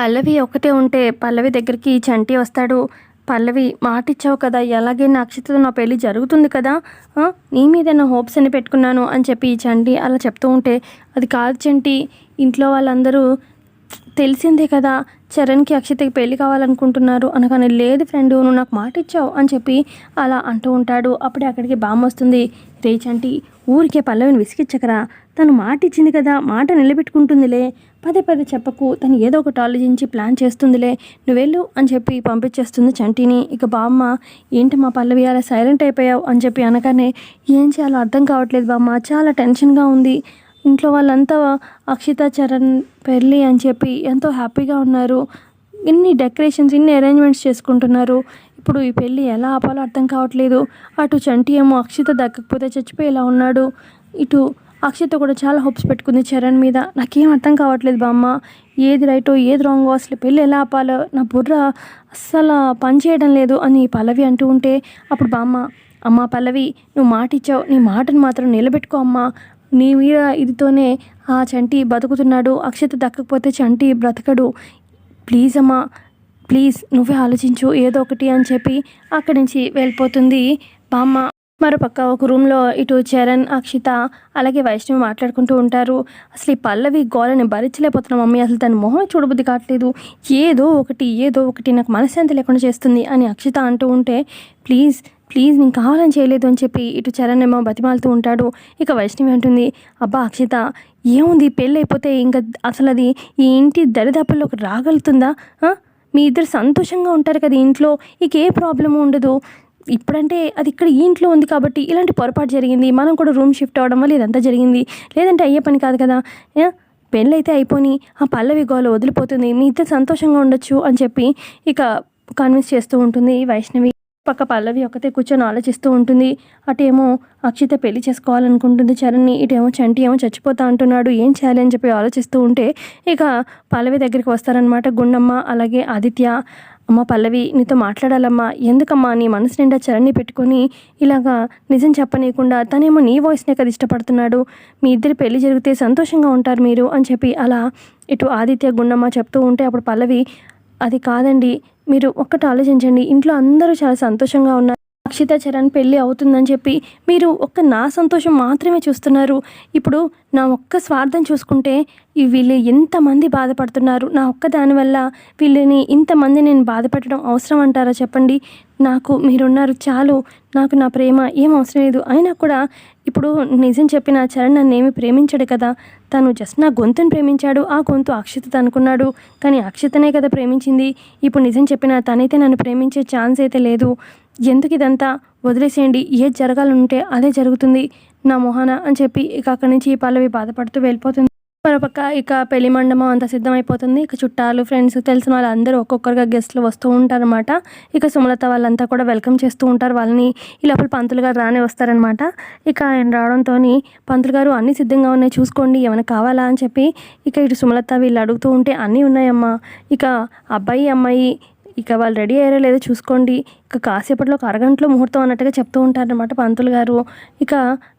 పల్లవి ఒకటే ఉంటే పల్లవి దగ్గరికి చంటి వస్తాడు. పల్లవి మాట ఇచ్చావు కదా ఎలాగైనా అక్షితతో నా పెళ్ళి జరుగుతుంది కదా? నీ మీద నా హోప్స్ అని పెట్టుకున్నాను అని చెప్పి ఈ చంటి అలా చెప్తూ ఉంటే అది కాదు చంటి ఇంట్లో వాళ్ళందరూ తెలిసిందే కదా చరణ్కి అక్షతకి పెళ్ళి కావాలనుకుంటున్నారు అనగానే లేదు ఫ్రెండ్ నువ్వు నాకు మాట ఇచ్చావు అని చెప్పి అలా అంటూ ఉంటాడు. అప్పుడే అక్కడికి బామ్మ వస్తుంది. రే చంటి ఊరికే పల్లవిని విసిగిచ్చకరా. తను మాట ఇచ్చింది కదా మాట నిలబెట్టుకుంటుందిలే. పదే పదే చెప్పకు తను ఏదో ఒకటి ఆలోచించి ప్లాన్ చేస్తుందిలే. నువ్వెళ్ళు అని చెప్పి పంపించేస్తుంది చంటిని. ఇక బామ్మ ఏంటి మా పల్లవి అలా సైలెంట్ అయిపోయావు అని చెప్పి అనగానే ఏం చేయాలో అర్థం కావట్లేదు బామ్మ చాలా టెన్షన్గా ఉంది ఇంట్లో వాళ్ళంతా అక్షిత చరణ్ పెళ్ళి అని చెప్పి ఎంతో హ్యాపీగా ఉన్నారు. ఇన్ని డెకరేషన్స్ ఇన్ని అరేంజ్మెంట్స్ చేసుకుంటున్నారు. ఇప్పుడు ఈ పెళ్ళి ఎలా ఆపాలో అర్థం కావట్లేదు. అటు చంటి ఏమో అక్షిత దక్కకపోతే చచ్చిపోయేలా ఉన్నాడు. ఇటు అక్షిత కూడా చాలా హోప్స్ పెట్టుకుంది చరణ్ మీద. నాకేం అర్థం కావట్లేదు బామ్మ. ఏది రైటో ఏది రాంగో అసలు పెళ్ళి ఎలా ఆపాలో. నా బుర్ర అస్సలు పని చేయడం లేదు అని పల్లవి అంటూ ఉంటే అప్పుడు బామ్మ అమ్మ పల్లవి నువ్వు మాట ఇచ్చావు నీ మాటను మాత్రం నిలబెట్టుకో అమ్మా. నీ మీద ఇదితోనే ఆ చంటి బతుకుతున్నాడు. అక్షత దక్కకపోతే చంటి బ్రతకడు. ప్లీజ్ అమ్మా ప్లీజ్ నువ్వే ఆలోచించు. ఏదో ఒకటి అని చెప్పి అక్కడి నుంచి వెళ్ళిపోతుంది బామ్మ. మరోపక్క ఒక రూమ్లో ఇటు చరణ్ అక్షిత అలాగే వైష్ణవి మాట్లాడుకుంటూ ఉంటారు. అసలు ఈ పల్లవి గోలని భరించలేకపోతున్నాం మమ్మీ అసలు తన మొహం చూడబుద్ధి కావట్లేదు. ఏదో ఒకటి ఏదో ఒకటి నాకు మనశ్శాంతి లేకుండా చేస్తుంది అని అక్షిత అంటూ ఉంటే ప్లీజ్ ప్లీజ్ నేను కావాలని చేయలేదు అని చెప్పి ఇటు చరణ్ ఏమో బతిమాలుతూ ఉంటాడు. ఇక వైష్ణవి అంటుంది అబ్బా అక్షిత ఏముంది? పెళ్ళి అయిపోతే ఇంకా అసలు అది ఈ ఇంటి దరిదాపుల్లోకి రాగలుగుతుందా? మీ ఇద్దరు సంతోషంగా ఉంటారు కదా ఇంట్లో ఇక ఏ ప్రాబ్లము ఉండదు. ఇప్పుడంటే అది ఇక్కడ ఈ ఇంట్లో ఉంది కాబట్టి ఇలాంటి పొరపాటు జరిగింది. మనం కూడా రూమ్ షిఫ్ట్ అవ్వడం వల్ల ఇదంతా జరిగింది. లేదంటే అయ్యే పని కాదు కదా? ఏ? పెళ్ళైతే అయిపోయి ఆ పల్లవి గోల వదిలిపోతుంది. మీ ఇద్దరు సంతోషంగా ఉండొచ్చు అని చెప్పి ఇక కన్విన్స్ చేస్తూ ఉంటుంది వైష్ణవి. పక్క పల్లవి ఒకతే కూర్చొని ఆలోచిస్తూ ఉంటుంది. అటేమో అక్షిత పెళ్ళి చేసుకోవాలనుకుంటుంది చరణ్ని. ఇటేమో చంటి ఏమో చచ్చిపోతా అంటున్నాడు. ఏం చేయాలి అని చెప్పి ఆలోచిస్తూ ఉంటే ఇక పల్లవి దగ్గరికి వస్తారనమాట గుండమ్మ అలాగే ఆదిత్య. అమ్మ పల్లవి నీతో మాట్లాడాలమ్మా. ఎందుకమ్మా నీ మనసు నిండా చరణ్ని పెట్టుకొని ఇలాగా నిజం చెప్పనీయకుండా తనేమో నీ వాయిస్నే కదా ఇష్టపడుతున్నాడు. మీ ఇద్దరి పెళ్ళి జరిగితే సంతోషంగా ఉంటారు మీరు అని చెప్పి అలా ఇటు ఆదిత్య గుండమ్మ చెప్తూ ఉంటే అప్పుడు పల్లవి అది కాదండి. మీరు ఒక్కటి ఆలోచించండి. ఇంట్లో అందరూ చాలా సంతోషంగా ఉన్నారు. అక్షిత చరణ్ పెళ్ళి అవుతుందని చెప్పి మీరు ఒక్క నా సంతోషం మాత్రమే చూస్తున్నారు. ఇప్పుడు నా ఒక్క స్వార్థం చూసుకుంటే ఈ వీళ్ళు ఎంతమంది బాధపడుతున్నారు? నా ఒక్క దానివల్ల వీళ్ళని ఇంతమంది నేను బాధపెట్టడం అవసరం అంటారా చెప్పండి? నాకు మీరున్నారు చాలు. నాకు నా ప్రేమ ఏం అవసరం లేదు. అయినా కూడా ఇప్పుడు నిజం చెప్పిన చరణ్ నన్ను ఏమి ప్రేమించాడు కదా. తను జస్ట్ నా గొంతుని ప్రేమించాడు. ఆ గొంతు అక్షిత అనుకున్నాడు. కానీ అక్షితనే కదా ప్రేమించింది. ఇప్పుడు నిజం చెప్పిన తనైతే నన్ను ప్రేమించే ఛాన్స్ అయితే లేదు. ఎందుకు ఇదంతా? వదిలేసేయండి ఏది జరగాలంటే అదే జరుగుతుంది నా మొహాన అని చెప్పి ఇక అక్కడి నుంచి ఈ పల్లవి బాధపడుతూ వెళ్ళిపోతుంది. మరోపక్క ఇక పెళ్ళి మండపం అంతా సిద్ధమైపోతుంది. ఇక చుట్టాలు ఫ్రెండ్స్ తెలిసిన వాళ్ళందరూ ఒక్కొక్కరుగా గెస్ట్లు వస్తూ ఉంటారనమాట ఇక సుమలత వాళ్ళంతా కూడా వెల్కమ్ చేస్తూ ఉంటారు. వాళ్ళని ఈ లోపల పంతులు గారు రానే వస్తారనమాట ఇక ఆయన రావడంతో పంతులు గారు అన్నీ సిద్ధంగా ఉన్నాయి చూసుకోండి ఏమైనా కావాలా అని చెప్పి ఇక ఇటు సుమలత వీళ్ళు అడుగుతూ ఉంటే అన్నీ ఉన్నాయమ్మా. ఇక అబ్బాయి అమ్మాయి ఇక వాళ్ళు రెడీ అయ్యారో లేదో చూసుకోండి. ఇక కాసేపట్లో ఒక అరగంటలో ముహూర్తం అన్నట్టుగా చెప్తూ ఉంటారనమాట పంతులు గారు. ఇక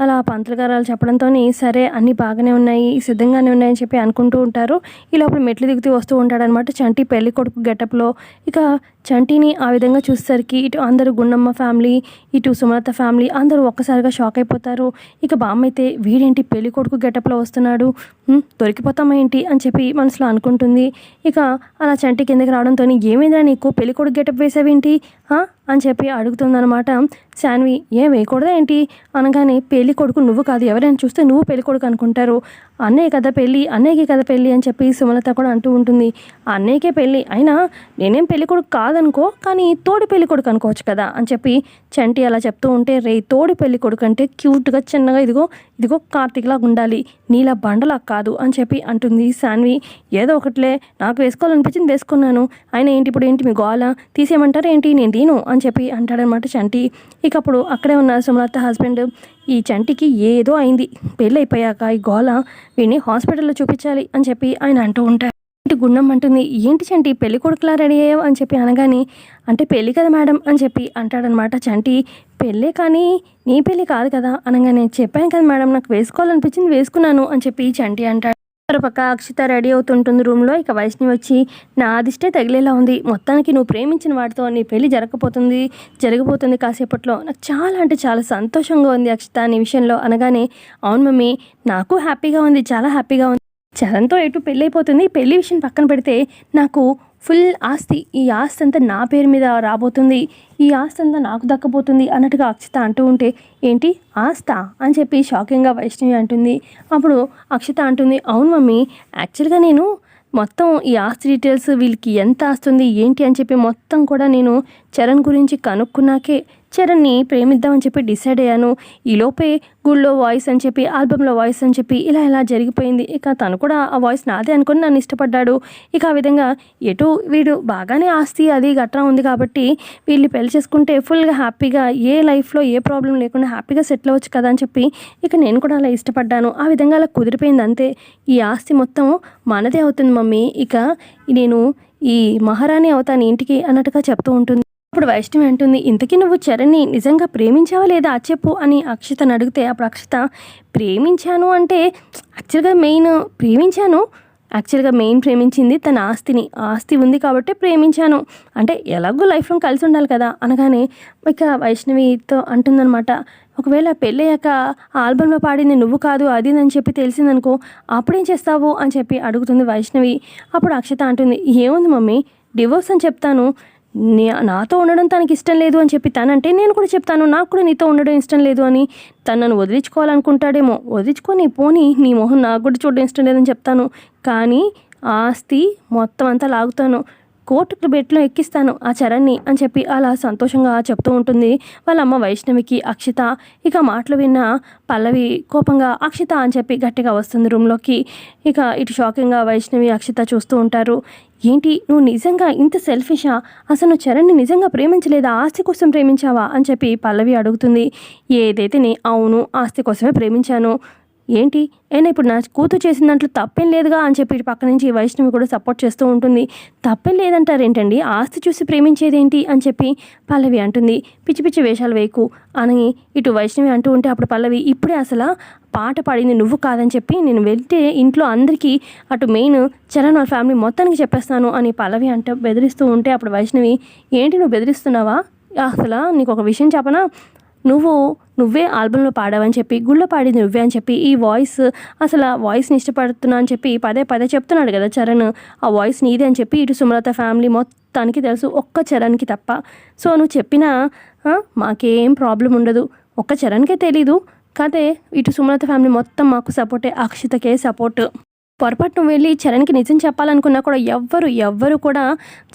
అలా పంతులు గారాలు చెప్పడంతో సరే అన్నీ బాగానే ఉన్నాయి సిద్ధంగానే ఉన్నాయని చెప్పి అనుకుంటూ ఉంటారు. ఈ లోపల మెట్లు దిగుతూ వస్తూ ఉంటాడనమాట చంటి పెళ్ళి కొడుకు గెటప్లో. ఇక చంటిని ఆ విధంగా చూసేసరికి ఇటు అందరూ గుండమ్మ ఫ్యామిలీ ఇటు సుమలత ఫ్యామిలీ అందరూ ఒక్కసారిగా షాక్ అయిపోతారు. ఇక బామ్మ అయితే వీడేంటి పెళ్ళి కొడుకు గెటప్లో వస్తున్నాడు? దొరికిపోతామా ఏంటి? అని చెప్పి మనసులో అనుకుంటుంది. ఇక అలా చంటి కిందకి రావడంతో ఏమైందా నీకు? పెళ్ళి కొడుకు గెటప్ వేసావేంటి? అని చెప్పి అడుగుతుందనమాట శాన్వి ఏం వేయకూడదా ఏంటి? అనగానే పెళ్ళి కొడుకు నువ్వు కాదు. ఎవరైనా చూస్తే నువ్వు పెళ్ళి కొడుకు అనుకుంటారు. అన్నయ్య కదా పెళ్ళి అన్నయ్యకి కదా పెళ్ళి అని చెప్పి సుమలత కూడా అంటూ ఉంటుంది. అన్నయ్యకే పెళ్ళి అయినా నేనేం పెళ్ళి కొడుకు కాదనుకో కానీ తోడి పెళ్ళి కొడుకు అనుకోవచ్చు కదా అని చెప్పి చంటి అలా చెప్తూ ఉంటే రే తోడి పెళ్ళి కొడుకు అంటే క్యూట్గా చిన్నగా ఇదిగో ఇదిగో కార్తీక్లా ఉండాలి. నీలా బండలా కాదు అని చెప్పి అంటుంది శాన్వి. ఏదో ఒకట్లే. నాకు వేసుకోవాలనిపించింది వేసుకున్నాను. ఆయన ఏంటి ఇప్పుడు ఏంటి మీ గోల? తీసేయమంటారు ఏంటి? నేను తీను అని చెప్పి అంటాడనమాట చంటి. ఇక అప్పుడు అక్కడే ఉన్న సుమలత హస్బెండ్ ఈ చంటికి ఏదో అయింది. పెళ్ళి అయిపోయాక ఈ గోల వీడిని హాస్పిటల్లో చూపించాలి అని చెప్పి ఆయన అంటూ ఉంటారు ఏంటి గుండం అంటుంది ఏంటి చంటి పెళ్ళి కొడుకులా రెడీ అయ్యావు? అని చెప్పి అనగానే అంటే పెళ్ళి కదా మేడం? అని చెప్పి అంటాడనమాట చంటి. పెళ్ళే కానీ నీ పెళ్ళి కాదు కదా? అనగానే చెప్పాను కదా మేడం నాకు వేసుకోవాలనిపించింది వేసుకున్నాను అని చెప్పి చంటి అంటాడు. మరోపక్క అక్షిత రెడీ అవుతుంటుంది రూమ్లో. ఇక వైష్ణవి వచ్చి నా అదిష్టే తగిలేలా ఉంది. మొత్తానికి నువ్వు ప్రేమించిన వాడితో నీ పెళ్ళి జరగకపోతుంది జరగబోతుంది కాసేపట్లో. నాకు చాలా అంటే చాలా సంతోషంగా ఉంది అక్షిత నీ విషయంలో. అనగానే అవును మమ్మీ నాకు హ్యాపీగా ఉంది చాలా హ్యాపీగా ఉంది. చరణ్తో ఎటు పెళ్ళి అయిపోతుంది పెళ్ళి విషయం పక్కన పెడితే నాకు ఫుల్ ఆస్తి. ఈ ఆస్తి అంతా నా పేరు మీద రాబోతుంది. ఈ ఆస్తి అంతా నాకు దక్కబోతుంది అన్నట్టుగా అక్షిత అంటూ ఉంటే ఏంటి? ఆస్త? అని చెప్పి షాకింగ్గా వైష్ణవి అంటుంది. అప్పుడు అక్షిత అంటుంది అవును మమ్మీ యాక్చువల్గా నేను మొత్తం ఈ ఆస్తి డీటెయిల్స్ వీళ్ళకి ఎంత ఆస్తుంది ఏంటి? అని చెప్పి మొత్తం కూడా నేను చరణ్ గురించి కనుక్కున్నాకే చరణ్ని ప్రేమిద్దామని చెప్పి డిసైడ్ అయ్యాను. ఈలోపే గుళ్ళో వాయిస్ అని చెప్పి ఆల్బంలో వాయిస్ అని చెప్పి ఇలా ఇలా జరిగిపోయింది. ఇక తను కూడా ఆ వాయిస్ నాదే అనుకుని నన్ను ఇష్టపడ్డాడు. ఇక ఆ విధంగా ఎటు వీడు బాగానే ఆస్తి అది గట్రా ఉంది కాబట్టి వీళ్ళు పెళ్ళి చేసుకుంటే ఫుల్గా హ్యాపీగా ఏ లైఫ్లో ఏ ప్రాబ్లం లేకుండా హ్యాపీగా సెటిల్ అవ్వచ్చు కదా అని చెప్పి ఇక నేను కూడా అలా ఇష్టపడ్డాను. ఆ విధంగా అలా కుదిరిపోయింది అంతే. ఈ ఆస్తి మొత్తం మనదే అవుతుంది మమ్మీ. ఇక నేను ఈ మహారాణి అవుతాను ఇంటికి అన్నట్టుగా చెప్తూ ఉంటుంది. అప్పుడు వైష్ణవి అంటుంది ఇంతకీ నువ్వు చరణ్ని నిజంగా ప్రేమించావా లేదా? చెప్పు అని అక్షతను అడిగితే అప్పుడు అక్షత ప్రేమించాను అంటే యాక్చువల్గా మెయిన్ ప్రేమించాను. యాక్చువల్గా మెయిన్ ప్రేమించింది తన ఆస్తిని. ఆస్తి ఉంది కాబట్టి ప్రేమించాను. అంటే ఎలాగో లైఫ్లో కలిసి ఉండాలి కదా? అనగానే ఇక వైష్ణవితో అంటుందన్నమాట ఒకవేళ పెళ్ళయ్యాక ఆల్బంలో పాడింది నువ్వు కాదు అది అని చెప్పి తెలిసిందనుకో అప్పుడేం చేస్తావు? అని చెప్పి అడుగుతుంది వైష్ణవి. అప్పుడు అక్షత అంటుంది ఏముంది మమ్మీ? డివోర్స్ అని చెప్తాను. నాతో ఉండడం తనకి ఇష్టం లేదు అని చెప్పి తనంటే నేను కూడా చెప్తాను నాకు కూడా నీతో ఉండడం ఇష్టం లేదు అని తను నన్ను వదిలించుకోవాలనుకుంటాడేమో. వదిలించుకొని పోని నీ మొహం నాకు కూడా చూడడం ఇష్టం లేదని చెప్తాను. కానీ ఆస్తి మొత్తం అంతా లాగుతాను. కోర్టుకు బెట్లో ఎక్కిస్తాను ఆ చరణ్ని అని చెప్పి అలా సంతోషంగా చెప్తూ ఉంటుంది. వాళ్ళ అమ్మ వైష్ణవికి అక్షిత. ఇక మాటలు విన్న పల్లవి కోపంగా అక్షిత అని చెప్పి గట్టిగా వస్తుంది రూమ్లోకి. ఇక ఇటు షాకింగ్గా వైష్ణవి అక్షిత చూస్తూ ఉంటారు. ఏంటి నువ్వు నిజంగా ఇంత సెల్ఫిషా అసలు చరణ్ని నిజంగా ప్రేమించలేదా? ఆస్తి కోసం ప్రేమించావా? అని చెప్పి పల్లవి అడుగుతుంది. ఏదైతేనే అవును ఆస్తి కోసమే ప్రేమించాను. ఏంటి? అయినా ఇప్పుడు నా కూతురు చేసిన దాంట్లో తప్పేం లేదుగా అని చెప్పి పక్క నుంచి వైష్ణవి కూడా సపోర్ట్ చేస్తూ ఉంటుంది. తప్పేం లేదంటారేంటండి? ఆస్తి చూసి ప్రేమించేదేంటి? అని చెప్పి పల్లవి అంటుంది. పిచ్చి పిచ్చి వేషాలు వేయకు. అని ఇటు వైష్ణవి అంటూ ఉంటే అప్పుడు పల్లవి ఇప్పుడే అసలు పాట పాడింది నువ్వు కాదని చెప్పి నేను వెళ్తే ఇంట్లో అందరికీ అటు మెయిన్ చరణ్ వాళ్ళ ఫ్యామిలీ మొత్తానికి చెప్పేస్తాను అని పల్లవి అంటే బెదిరిస్తూ ఉంటే అప్పుడు వైష్ణవి ఏంటి నువ్వు బెదిరిస్తున్నావా? అసలు నీకు ఒక విషయం చెప్పనా? నువ్వు నువ్వే ఆల్బంలో పాడావని చెప్పి గుళ్ళో పాడింది నువ్వే అని చెప్పి ఈ వాయిస్ అసలు ఆ వాయిస్ని ఇష్టపడుతున్నా అని చెప్పి పదే పదే చెప్తున్నాడు కదా చరణ్. ఆ వాయిస్ నీదే అని చెప్పి ఇటు సుమలత ఫ్యామిలీ మొత్తానికి తెలుసు ఒక్క చరణ్కి తప్ప. సో నువ్వు చెప్పినా మాకేం ప్రాబ్లం ఉండదు. ఒక్క చరణ్కే తెలీదు. కాదే ఇటు సుమలత ఫ్యామిలీ మొత్తం మాకు సపోర్టే అక్షితకే సపోర్ట్. పొరపాటు నువ్వు వెళ్ళి చరణ్కి నిజం చెప్పాలనుకున్నా కూడా ఎవ్వరు ఎవ్వరు కూడా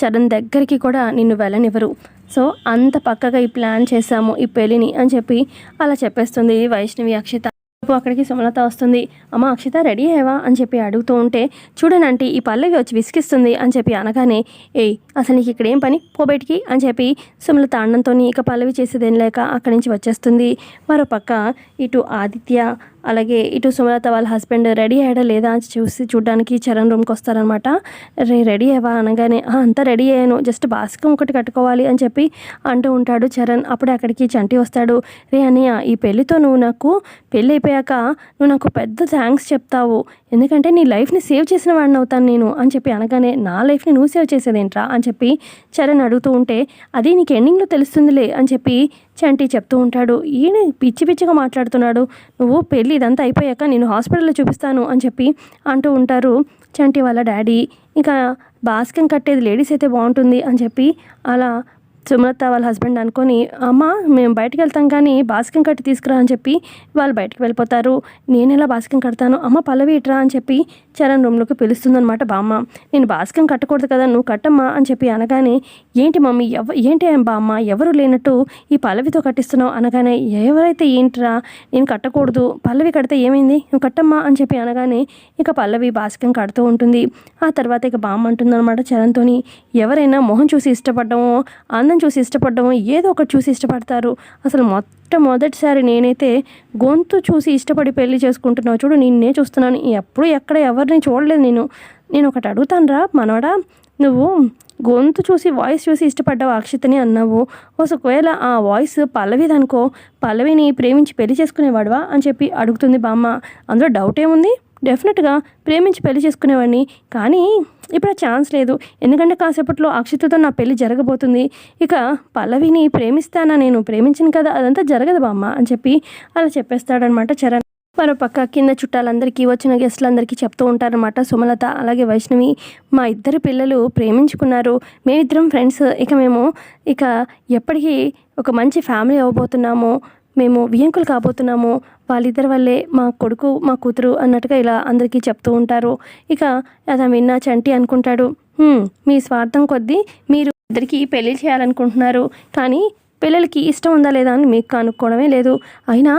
చరణ్ దగ్గరికి కూడా నిన్ను వెళ్ళనివ్వరు. సో అంత పక్కగా ఈ ప్లాన్ చేశాము ఈ పెళ్ళిని అని చెప్పి అలా చెప్పేస్తుంది వైష్ణవి అక్షిత. అక్కడికి సుమలత వస్తుంది. అమ్మ అక్షిత రెడీ అయ్యావా? అని చెప్పి అడుగుతూ ఉంటే చూడనంటే ఈ పల్లవి వచ్చి విసిగిస్తుంది అని చెప్పి అనగానే ఏయ్ అసలు నీకు ఇక్కడ ఏం పని? పోబెట్టికి అని చెప్పి సుమలత అన్నంతో ఇక పల్లవి చేసేదేం లేక అక్కడి నుంచి వచ్చేస్తుంది. మరో పక్క ఇటు ఆదిత్య అలాగే ఇటు సుమలత వాళ్ళ హస్బెండ్ రెడీ అయ్యాడా లేదా అని చూసి చూడడానికి చరణ్ రూమ్కి వస్తారనమాట రే రెడీ అయ్యవా అనగానే అంతా రెడీ అయ్యాను. జస్ట్ బాస్కం ఒకటి కట్టుకోవాలి అని చెప్పి అంటూ ఉంటాడు చరణ్. అప్పుడే అక్కడికి చంటి వస్తాడు. రే అన్నయ్య ఈ పెళ్ళితో నువ్వు నాకు పెళ్ళి అయిపోయాక నువ్వు నాకు పెద్ద థ్యాంక్స్ చెప్తావు. ఎందుకంటే నీ లైఫ్ని సేవ్ చేసిన వాడిని అవుతాను నేను అని చెప్పి అనగానే నా లైఫ్ని నువ్వు సేవ్ చేసేదేంట్రా? అని చెప్పి చరణ్ అడుగుతూ ఉంటే అది నీకు ఎండింగ్లో తెలుస్తుందిలే అని చెప్పి చంటి చెప్తూ ఉంటాడు ఈయన పిచ్చి పిచ్చిగా మాట్లాడుతున్నాడు నువ్వు పెళ్ళి ఇదంతా అయిపోయాక నేను హాస్పిటల్లో చూపిస్తాను అని చెప్పి అంటూ ఉంటారు చంటి వాళ్ళ డాడీ. ఇంకా బాస్కం కట్టేది లేడీస్ అయితే బాగుంటుంది అని చెప్పి అలా సుమలత వాళ్ళ హస్బెండ్ అనుకొని అమ్మ మేము బయటకు వెళ్తాం కానీ బాస్కం కట్టి తీసుకురా అని చెప్పి వాళ్ళు బయటకు వెళ్ళిపోతారు. నేను ఎలా బాస్కం కడతాను? అమ్మ పల్లవి ఇట్రా అని చెప్పి చరణ్ రూమ్లోకి పిలుస్తుందనమాట బామ్మ. నేను బాస్కం కట్టకూడదు కదా నువ్వు కట్టమ్మా అని చెప్పి అనగానే ఏంటి మమ్మీ ఎవ ఏంటి బామ్మ ఎవరు లేనట్టు ఈ పల్లవితో కట్టిస్తున్నావు? అనగానే ఎవరైతే ఏంట్రా నేను కట్టకూడదు పల్లవి కడితే ఏమైంది? నువ్వు కట్టమ్మా అని చెప్పి అనగానే ఇక పల్లవి బాస్కం కడుతూ ఉంటుంది. ఆ తర్వాత ఇక బామ్మ అంటుందన్నమాట చరణ్తోని ఎవరైనా మొహం చూసి ఇష్టపడడమో అందం చూసి ఇష్టపడడమో ఏదో ఒకటి చూసి ఇష్టపడతారు. అసలు మొత్తం మొట్టమొదటిసారి నేనైతే గొంతు చూసి ఇష్టపడి పెళ్ళి చేసుకుంటున్నావు చూడు నిన్నే చూస్తున్నాను. ఎప్పుడు ఎక్కడ ఎవరిని చూడలేదు నేను. నేను ఒకటి అడుగుతానురా మనవడా నువ్వు గొంతు చూసి వాయిస్ చూసి ఇష్టపడ్డావు అక్షితని అన్నావు. ఒకవేళ ఆ వాయిస్ పల్లవిదనుకో పల్లవిని ప్రేమించి పెళ్ళి చేసుకునేవాడువా అని చెప్పి అడుగుతుంది బామ్మ. అందులో డౌట్ ఏముంది? డెఫినెట్గా ప్రేమించి పెళ్ళి చేసుకునేవాడిని. కానీ ఇప్పుడు ఆ ఛాన్స్ లేదు. ఎందుకంటే కాసేపట్లో అక్షితతో నా పెళ్ళి జరగబోతుంది. ఇక పల్లవిని ప్రేమిస్తానా? నేను ప్రేమించను కదా? అదంతా జరగదు బామ్మ అని చెప్పి అలా చెప్పేస్తాడనమాట చరణ్. మరోపక్క కింద చుట్టాలందరికీ వచ్చిన గెస్టులందరికీ చెప్తూ ఉంటారనమాట సుమలత అలాగే వైష్ణవి. మా ఇద్దరు పిల్లలు ప్రేమించుకున్నారు. మేమిద్దరం ఫ్రెండ్స్. ఇక మేము ఇక ఎప్పటికీ ఒక మంచి ఫ్యామిలీ అవ్వబోతున్నాము. మేము వియంకులు కాబోతున్నాము. వాళ్ళిద్దరి వల్లే మా కొడుకు మా కూతురు అన్నట్టుగా ఇలా అందరికీ చెప్తూ ఉంటారు. ఇక అది విన్నా చంటి అనుకుంటాడు. మీ స్వార్థం కొద్దీ మీరు ఇద్దరికి పెళ్ళి చేయాలనుకుంటున్నారు. కానీ పిల్లలకి ఇష్టం ఉందా లేదా అని మీకు కనుక్కోవడమే లేదు. అయినా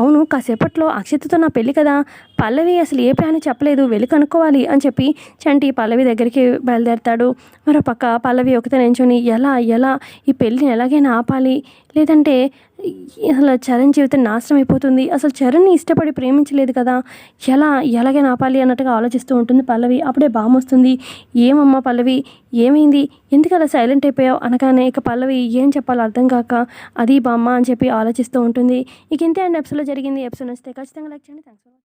అవును కాసేపట్లో అక్షితతో నా పెళ్ళి కదా. పల్లవి అసలు ఏ ప్లాన్ చెప్పలేదు. వెళ్ళి కనుక్కోవాలి అని చెప్పి చంటి పల్లవి దగ్గరికి బయలుదేరతాడు. మరో పక్క పల్లవి ఒకతే నించుని ఎలా ఎలా? ఈ పెళ్ళిని ఎలాగైనా ఆపాలి. లేదంటే అసలు చరణ్ జీవితం నాశనం అయిపోతుంది. అసలు చరణ్ని ఇష్టపడి ప్రేమించలేదు కదా. ఎలా ఎలాగైనా నాపాలి అన్నట్టుగా ఆలోచిస్తూ ఉంటుంది పల్లవి. అప్పుడే బామ్ వస్తుంది. ఏమమ్మా పల్లవి? ఏమైంది? ఎందుకు అలా సైలెంట్ అయిపోయావు? అనగానే ఇక పల్లవి ఏం చెప్పాలో అర్థం కాక అది బామ్మ అని చెప్పి ఆలోచిస్తూ ఉంటుంది. ఇక ఇంతే అండి. ఎపిసోడ్లో జరిగింది. ఎపిసోడ్ వస్తే ఖచ్చితంగా లైక్ చేయండి. థ్యాంక్స్